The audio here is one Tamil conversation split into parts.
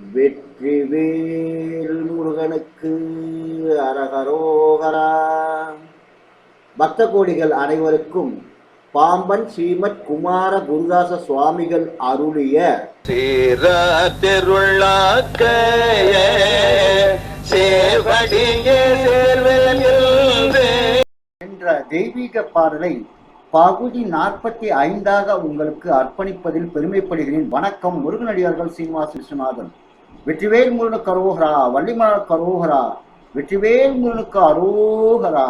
வெற்றிவேல் முருகனுக்கு அரகரோகரா. பக்த கோடிகள் அனைவருக்கும் பாம்பன் ஸ்ரீமத் குமார குருதாச சுவாமிகள் அருளிய சீர திருள்ளாக்க சேவடியே சேர்வில் என்ற தெய்வீக பாடலை பகுதி நாற்பத்தி ஐந்தாக உங்களுக்கு அர்ப்பணிப்பதில் பெருமைப்படுகிறேன். வணக்கம் முருகனடியார்கள் சீனிவாச விஸ்வநாதன். வெற்றிவேல் முருகனுக்கு அரோகரா வள்ளிமலர் கரோகரா வெற்றிவேல் முருகனுக்கு அரோகரா.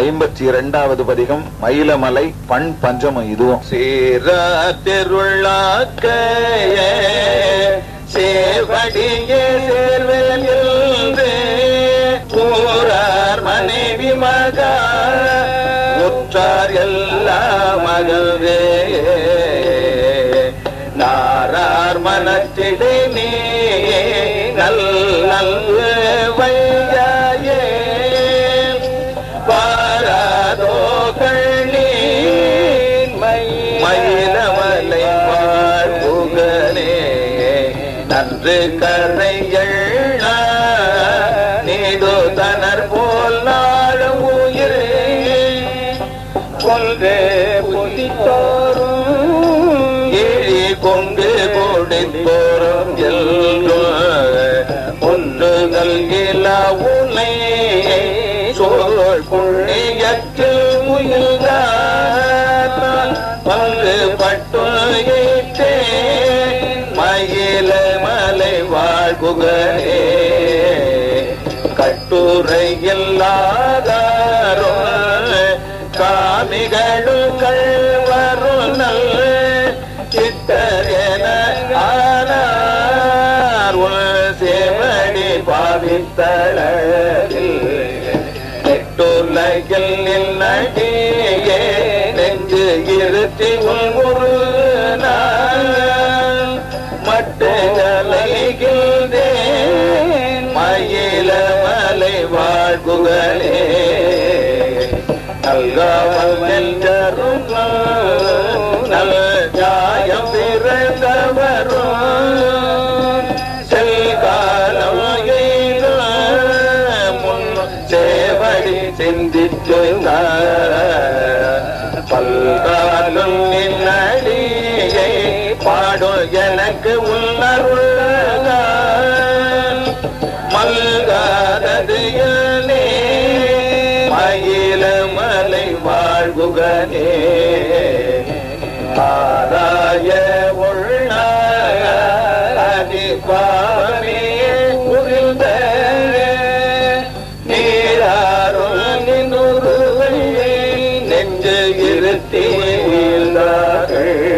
ஐம்பத்தி இரண்டாவது பதிகம் மயிலமலை பண் பஞ்சமம் இதுவும். சீர திருள்ளாக்க சேவடியே மனைவி மகா உற்றார் எல்லா மகவே நாரார் மனத்திடை நீ நன்று கரைகள் நீதோ தனர் போல் நாளும் உயிரே. கொள்கே புதித்தோறும் ஏழி கொண்டு கொடுத்தோறும் எல்லும் நல்கிலா உனை சோழ் புண்ணியத்தில் முயல்தான் பங்கு பட்டு மயில மலை வாழ்குகரே. கட்டுரை இல்லாதாரோ காமிகளும் கள்வரும் பாவித்தளவில் எட்டுலகில் நின்னடியே நெஞ்சு இருத்தி உன் ஒரு நாள் மட்டு வாழ்குகளே எனக்கு உள்ளருள்ளான் மல்காதது மயில மலை வாழ்வுகனே ஆதாய உள்ளாதி பாவமே உகிழ்ந்த நீராரும் நின்றுருவை நெஞ்சு இருத்தி வீழ்ந்தார்கள்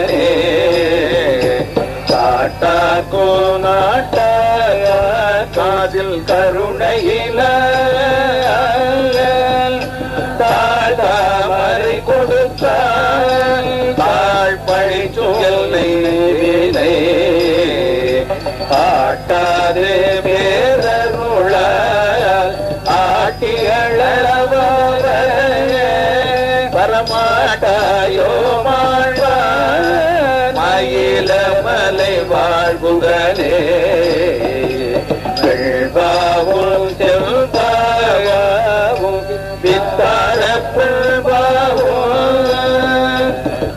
காட்டாக்கோ நாட்ட காதில் கருணையில தாழ்தாமரை கொடுத்த தாழ் பழி சுயலை வினை ஆட்டாது பேரருள ஆட்டிகளவர. பரமாட்டாயோ மலை வெள்பாவும் செல்பாகவும் வித்தார புல்பாவும்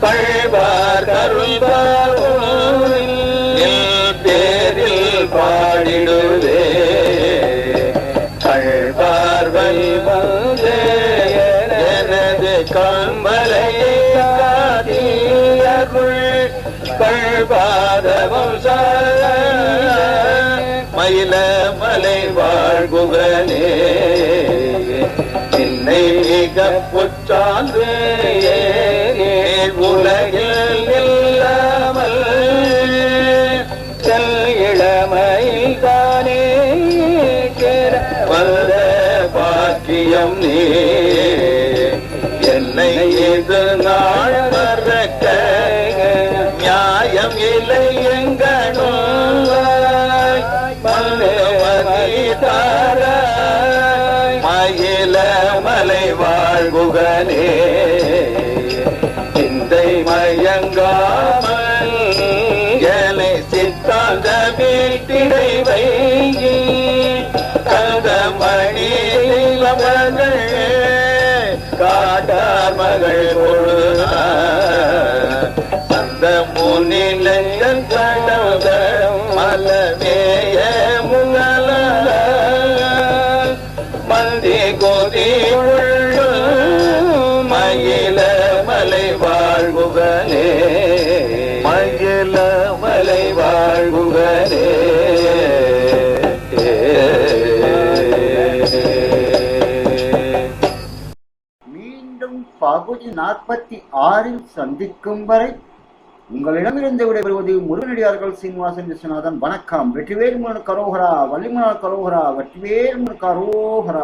பழ்வார் கருள்பாவும் பேரில் கழ்பாதவம் மயில மலை வாழ்குகனே. என்னை மிக புற்றாந்து உலகில் இல்லாமல் செல் இளமையில் தானே வந்த பாக்கியம் நீ. என்னை இது நாள் சிந்தை மயங்காமல் எலை சித்தாந்த வீட்டினை வைகி கந்தமணி மகள் காட்டார் மகள் பொழுதா அந்த முன்னிலையன் கடவுதம் மலமேய மலை மீண்டும் பகுதி நாற்பத்தி ஆறில் சந்திக்கும் வரை உங்களிடமிருந்து விடைபெறுவது முருகனடியார்கள் சீனிவாசன் விஸ்வநாதன். வணக்கம். வெற்றிவேல் முருகன் கரோகரா வள்ளிமலால் கரோகரா வெற்றிவேல் முருகன் கரோகரா.